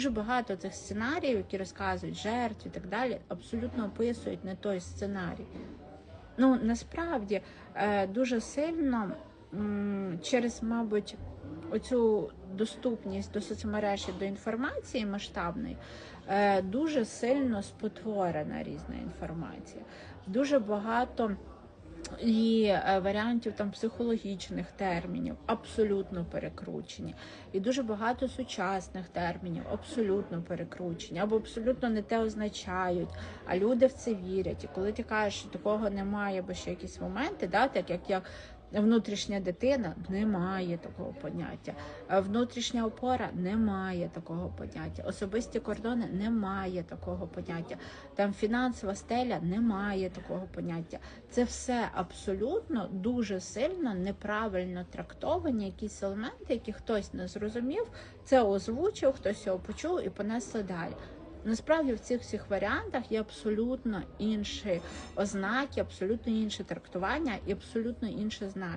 Дуже багато цих сценаріїв, які розказують жертв і так далі, абсолютно описують не той сценарій. Ну насправді е, дуже сильно через, мабуть, оцю доступність до соцмереж і до інформації масштабної, е, дуже сильно спотворена різна інформація. Дуже багато і е, варіантів там психологічних термінів абсолютно перекручені, і дуже багато сучасних термінів абсолютно перекручені, або абсолютно не те означають. А люди в це вірять. І коли ти кажеш, що такого немає, бо ще якісь моменти, да, так як я. Внутрішня дитина немає такого поняття. Е, Внутрішня опора немає такого поняття. Особисті кордони немає такого поняття. Там фінансова стеля немає такого поняття. Це все абсолютно дуже сильно неправильно трактовані якісь елементи, які хтось не зрозумів, це озвучив, хтось його почув і понесли далі. Насправді в цих всіх варіантах є абсолютно інші ознаки, абсолютно інше трактування і абсолютно інше значення.